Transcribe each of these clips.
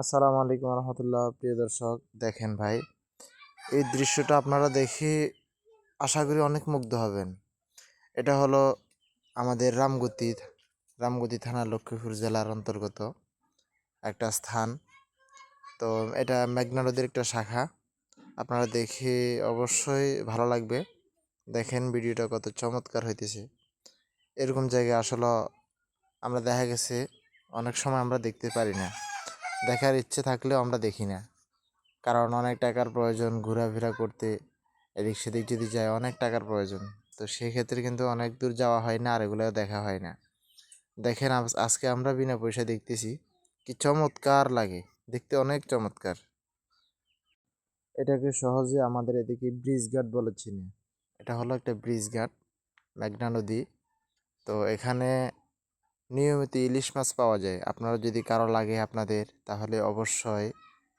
আসসালামু আলাইকুম রহমতুল্লাহ। প্রিয় দর্শক, দেখেন ভাই, এই দৃশ্যটা আপনারা দেখে আশা করি অনেক মুগ্ধ হবেন। এটা হলো আমাদের রামগতি রামগতি থানা লক্ষ্মীপুর জেলার অন্তর্গত একটা স্থান। তো এটা মেঘনা নদীর একটা শাখা। আপনারা দেখে অবশ্যই ভালো লাগবে। দেখেন ভিডিওটা কত চমৎকার হইতেছে। এরকম জায়গায় আসলে আমরা দেখা গেছে, অনেক সময় আমরা দেখতে পারি না। দেখার ইচ্ছে থাকলেও আমরা দেখি না। কারণ অনেক টাকার প্রয়োজন, ঘোরাফেরা করতে, এদিক সেদিক যদি যায় অনেক টাকার প্রয়োজন। তো সেক্ষেত্রে কিন্তু অনেক দূর যাওয়া হয় না আর এগুলো দেখা হয় না। দেখেন আজ- আজকে আমরা বিনা পয়সা দেখতেছি কি চমৎকার লাগে। দেখতে অনেক চমৎকার। এটাকে সহজে আমাদের এদিকে ব্রিজ ঘাট বলে চিনি। এটা হলো একটা ব্রিজ ঘাট, মেঘনা নদী। তো এখানে নিয়মিত ইলিশ মাছ পাওয়া যায়। আপনারা যদি কারও লাগে আপনাদের, তাহলে অবশ্যই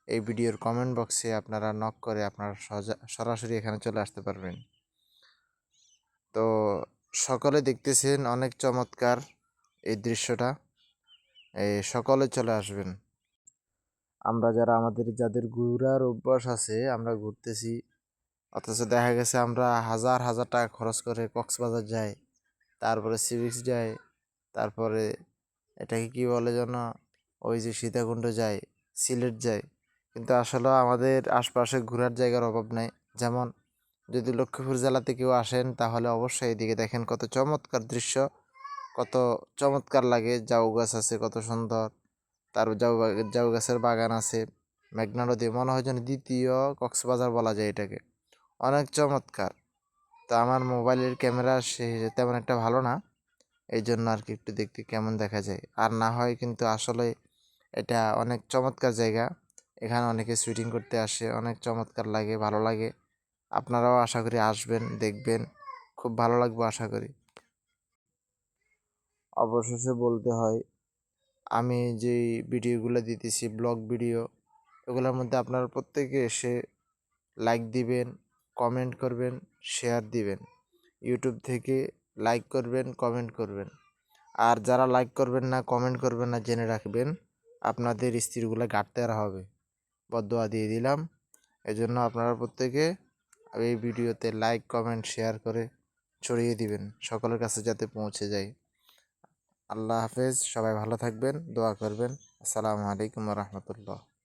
এই ভিডিওর কমেন্ট বক্সে আপনারা নক করে আপনারা সরাসরি এখানে চলে আসতে পারবেন। তো সকলে দেখতেছেন অনেক চমৎকার এই দৃশ্যটা। এই সকলে চলে আসবেন। আমরা যারা আমাদের, যাদের ঘুরার অভ্যাস আছে, আমরা ঘুরতেছি। অথচ দেখা গেছে আমরা হাজার হাজার টাকা খরচ করে কক্সবাজার যাই, তারপরে সি বিচ যাই তারপরে এটাকে কি বলে যেন, ওই যে সীতাকুণ্ড যায়, সিলেট যায়। কিন্তু আসলে আমাদের আশপাশে ঘোরার জায়গার অভাব নাই। যেমন, যদি লক্ষ্মীপুর জেলাতে কেউ আসেন, তাহলে অবশ্যই এদিকে দেখেন কত চমৎকার দৃশ্য, কত চমৎকার লাগে। জাউ গাছ আছে, কত সুন্দর। তার জাউ জাউ গাছের বাগান আছে। মেঘনা নদী, মনে হয় যেন দ্বিতীয় কক্সবাজার বলা যায় এটাকে। অনেক চমৎকার। তো আমার মোবাইলের ক্যামেরা সে তেমন একটা ভালো না। এই জন্য আর কি একটু দেখতে কেমন দেখা যায়। আর না হয় কিন্তু আসলে এটা অনেক চমৎকার জায়গা। এখানে অনেকে শুটিং করতে আসে, অনেক চমৎকার লাগে, ভালো লাগে। আপনারাও আশা করি আসবেন, দেখবেন। খুব ভালো লাগবে আশা করি। অবশেষে বলতে হয়, আমি যেই ভিডিওগুলো দিতেছি ব্লগ ভিডিও এগুলোর মধ্যে আপনারা প্রত্যেকে এসে লাইক দিবেন কমেন্ট করবেন শেয়ার দিবেন। ইউটিউব থেকে লাইক করবেন কমেন্ট করবেন। আর যারা লাইক করবেন না কমেন্ট করবেন না, জেনে রাখবেন আপনাদের স্ত্রীগুলো গাঁটতে আর হবে। বদোয়া দিয়ে দিলাম। এজন্য আপনারা প্রত্যেকে এই ভিডিওতে লাইক কমেন্ট শেয়ার করে ছড়িয়ে দিবেন। সকলের কাছে যাতে পৌঁছে যায়। আল্লাহ হাফেজ, সবাই ভালো থাকবেন, দোয়া করবেন। আসসালামু আলাইকুম রহমতুল্লাহ।